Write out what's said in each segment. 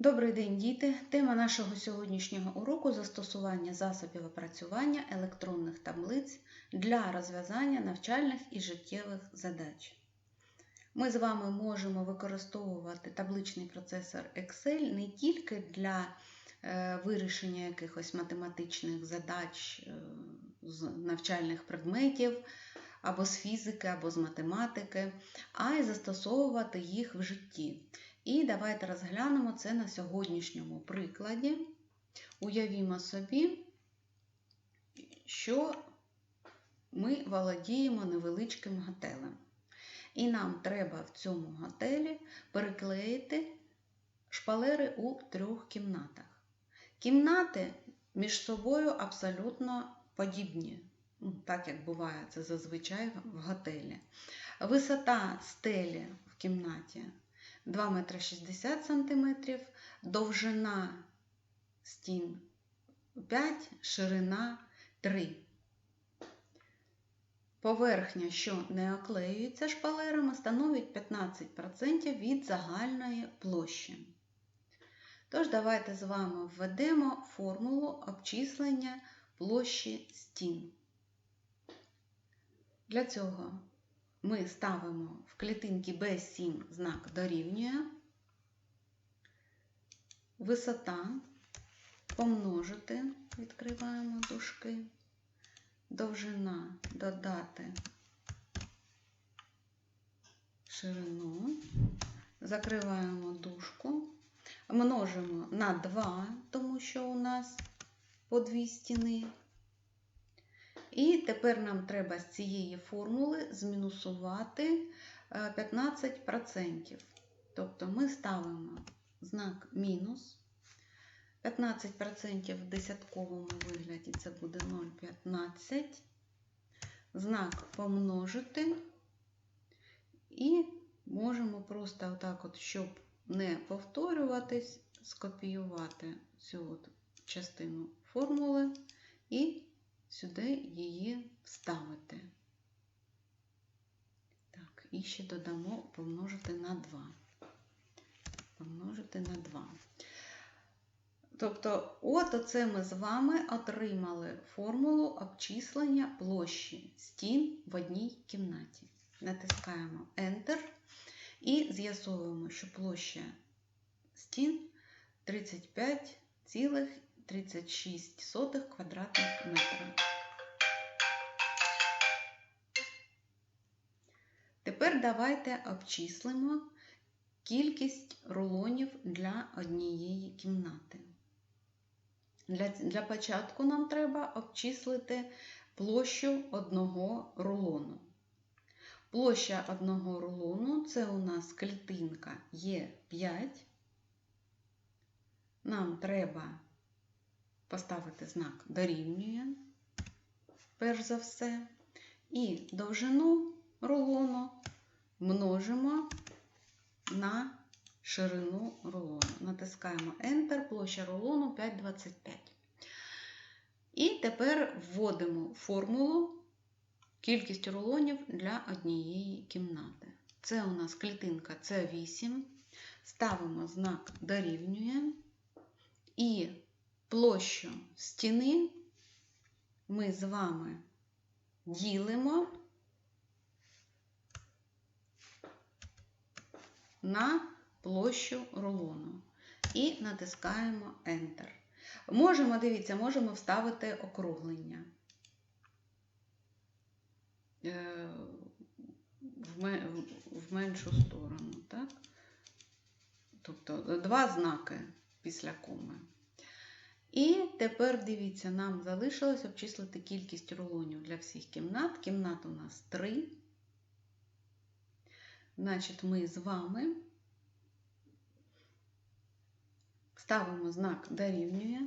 Добрий день, діти! Тема нашого сьогоднішнього уроку застосування засобів опрацювання електронних таблиць для розв'язання навчальних і життєвих задач. Ми з вами можемо використовувати табличний процесор Excel не тільки для е, вирішення якихось математичних задач е, з навчальних предметів, або з фізики, або з математики, а й застосовувати їх в житті. І давайте розглянемо це на сьогоднішньому прикладі. Уявімо собі, що ми володіємо невеличким готелем. І нам треба в цьому готелі переклеїти шпалери у трьох кімнатах. Кімнати між собою абсолютно подібні, ну, так як буває це зазвичай в готелі. Висота стелі в кімнаті 2 метри 60 сантиметрів, довжина стін 5, ширина 3. Поверхня, що не оклеюється шпалерами, становить 15% від загальної площі. Тож, давайте з вами введемо формулу обчислення площі стін. Для цього ми ставимо в клітинки B7 знак дорівнює, висота помножити, відкриваємо дужки, довжина додати ширину, закриваємо дужку, множимо на 2, тому що у нас по дві стіни. І тепер нам треба з цієї формули змінусувати 15%. Тобто ми ставимо знак мінус. 15% в десятковому вигляді це буде 0,15. Знак помножити. І можемо просто отак, от, щоб не повторюватись, скопіювати цю от частину формули і сюди її вставити. Так, і ще додамо помножити на 2. Помножити на 2. Тобто, от оце ми з вами отримали формулу обчислення площі стін в одній кімнаті. Натискаємо Enter і з'ясовуємо, що площа стін 35,36 квадратних метра. Тепер давайте обчислимо кількість рулонів для однієї кімнати. Для, для початку нам треба обчислити площу одного рулону. Площа одного рулону це у нас клітинка Е5. Нам треба поставити знак дорівнює, перш за все, і довжину рулону множимо на ширину рулону. Натискаємо Enter, площа рулону 5,25. І тепер вводимо формулу кількість рулонів для однієї кімнати. Це у нас клітинка С8. Ставимо знак дорівнює. І площу стіни ми з вами ділимо на площу рулону і натискаємо Enter. Можемо, дивіться, можемо вставити округлення е, в меншу сторону. так? Тобто два знаки після коми. І тепер дивіться, нам залишилось обчислити кількість рулонів для всіх кімнат. Кімнат у нас 3. Значить, ми з вами ставимо знак дорівнює.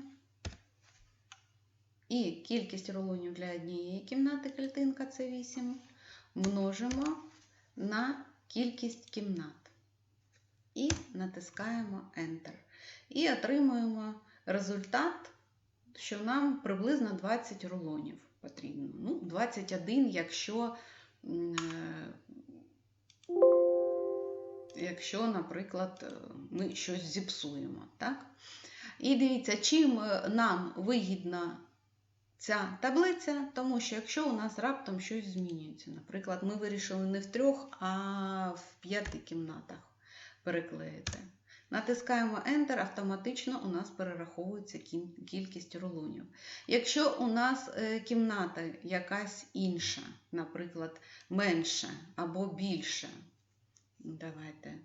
І кількість рулонів для однієї кімнати клітинка це 8 множимо на кількість кімнат. І натискаємо Enter. І отримуємо результат, що нам приблизно 20 рулонів потрібно. Ну, 21, якщо якщо, наприклад, е, ми щось зіпсуємо. Так? І дивіться, чим е, нам вигідна ця таблиця, тому що якщо у нас раптом щось змінюється, наприклад, ми вирішили не в трьох, а в п'яти кімнатах переклеїти. Натискаємо Enter, автоматично у нас перераховується кількість рулонів. Якщо у нас е, кімната якась інша, наприклад, менша або більша, давайте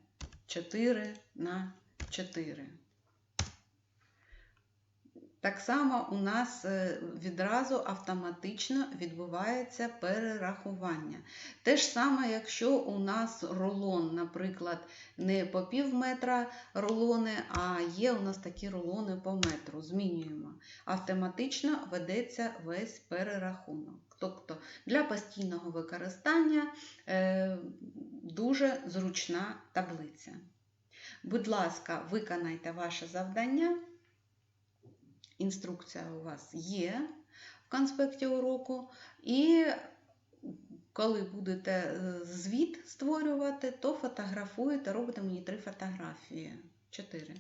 4 на 4. Так само у нас е, відразу автоматично відбувається перерахування. Те ж саме, якщо у нас рулон, наприклад, не по пів метра рулони, а є у нас такі рулони по метру. Змінюємо. Автоматично ведеться весь перерахунок. Тобто для постійного використання е, дуже зручна таблиця. Будь ласка, виконайте ваше завдання. Інструкція у вас є в конспекті уроку. І коли будете е, звіт створювати, то фотографуєте, робите мені три фотографії. Чотири.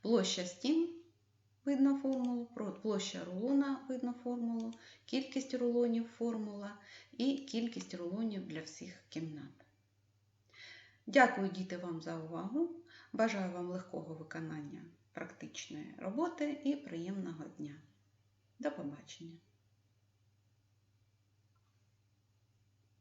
Площа стін, видно формулу, площа рулона, видно формулу, кількість рулонів формула і кількість рулонів для всіх кімнат. Дякую, діти, вам за увагу. Бажаю вам легкого виконання практичної роботи і приємного дня. До побачення!